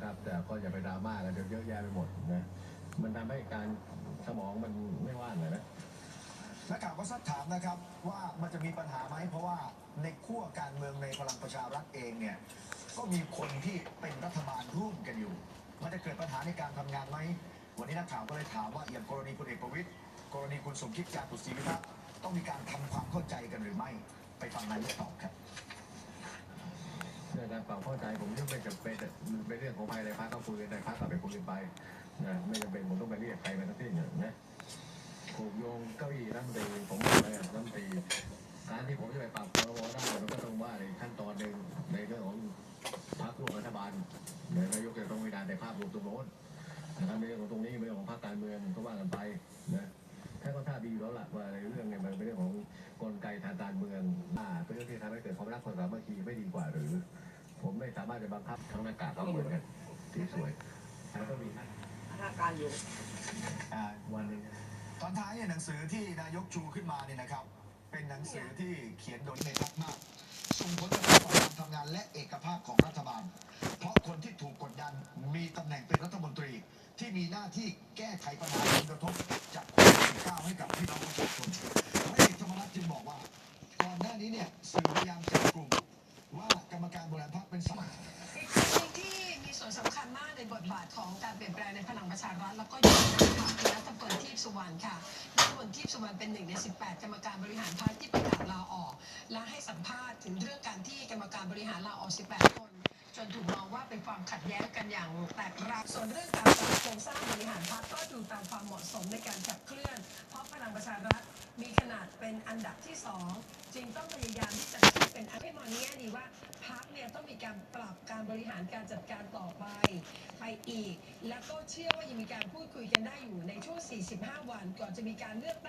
นะครับ แต่ก็อย่าไปดราม่ากันเยอะแยะไปหมดนะมันทำให้การสมองมันไม่ว่างเลยนะนักข่าวก็ซักถามนะครับว่ามันจะมีปัญหาไหมเพราะว่าในขั้วการเมืองในพลังประชารัฐเองเนี่ยก็มีคนที่เป็นรัฐบาลร่วมกันอยู่ มันจะเกิดปัญหาในการทำงานไหมวันนี้นักข่าวก็เลยถามว่าอย่างกรณีพลเอกประวิตยกรณีคุณสมคิดจาตุศรีพิทักษ์ต้องมีการทำความเข้าใจกันหรือไม่ไปฟังนายกตอบครับ เรื่องการปรับเข้าใจผมยังไม่จำเป็นมันเป็นเรื่องของภายในพรรคก็คุยกันในพรรคก็ไปคุยกันไปนะไม่จำเป็นผมต้องไปเรียกใครมาทั้งสิ้นนะผูกโยงเก้าอี้รัฐมนตรีผมบอกเลยรัฐมนตรีการที่ผมจะไปปรับครมได้มันก็ต้องว่าในขั้นตอนหนึ่งในเรื่องของพรรคร่วมรัฐบาลนายกจะต้องมีการในภาพรวมตรงโน้นนะครับในเรื่องของตรงนี้เป็นเรื่องของพรรคการเมืองก็ว่ากันไปนะท่านก็ท่าดีอยู่แล้วล่ะว่าในเรื่องเนี่ยมันเป็นเรื่องของกลไกทางการเมืองอ่าเป็นเรื่องที่ทำให้เกิดความรักความสามัคคีไม่ดีกว่าหรือ ผมไม่สามารถจะบังคับทั้งหน้ากากก็เหมือนกันสีสวยแล้วก็มีอาการอยู่อ่าวันหนึงตอนท้ายเนี่ยหนังสือที่นายกชูขึ้นมาเนี่ยนะครับ เป็นหนังสือที่เขียนโดยในพักมาก ส่งผลกระทบต่อการทำงานและเอกภาพของรัฐบาล เพราะคนที่ถูกกดดันมีตำแหน่งเป็นรัฐมนตรี ที่มีหน้าที่แก้ไขปัญหาผลกระทบจากโควิด19ให้กับพี่น้องประชาชน รรมการบริหารพรรคเป็นสายอีกคนหนึ่งที่มีส่วนสำคัญมากในบทบาทของการเปลี่ยนแปลงในพลังประชารัฐแล้วก็อยู่ในพรรคคือรัฐพลทีพสุวรรณค่ะรัฐพลทีพสุวรรณเป็นหนึ่งใน 18 กรรมการบริหารพรรคที่ประกาศลาออก และให้สัมภาษณ์ถึงเรื่องการที่กรรมการบริหารลาออก 18 คน จนถูกมองว่าเป็นความขัดแย้งกันอย่างแตกราวส่วนเรื่องการปรับโครงสร้างบริหารพรรคก็ดูตามความเหมาะสมในการขับเคลื่อน เพราะพลังประชารัฐมีขนาดเป็นอันดับที่สองจึงต้องพยายามที่จะ ในแง่ดีว่าพรรคเนี่ยต้องมีการปรับการบริหารการจัดการต่อไป ไปอีก แล้วก็เชื่อว่ายังมีการพูดคุยกันได้อยู่ในช่วง 45 วันก่อนจะมีการเลือกตั้ง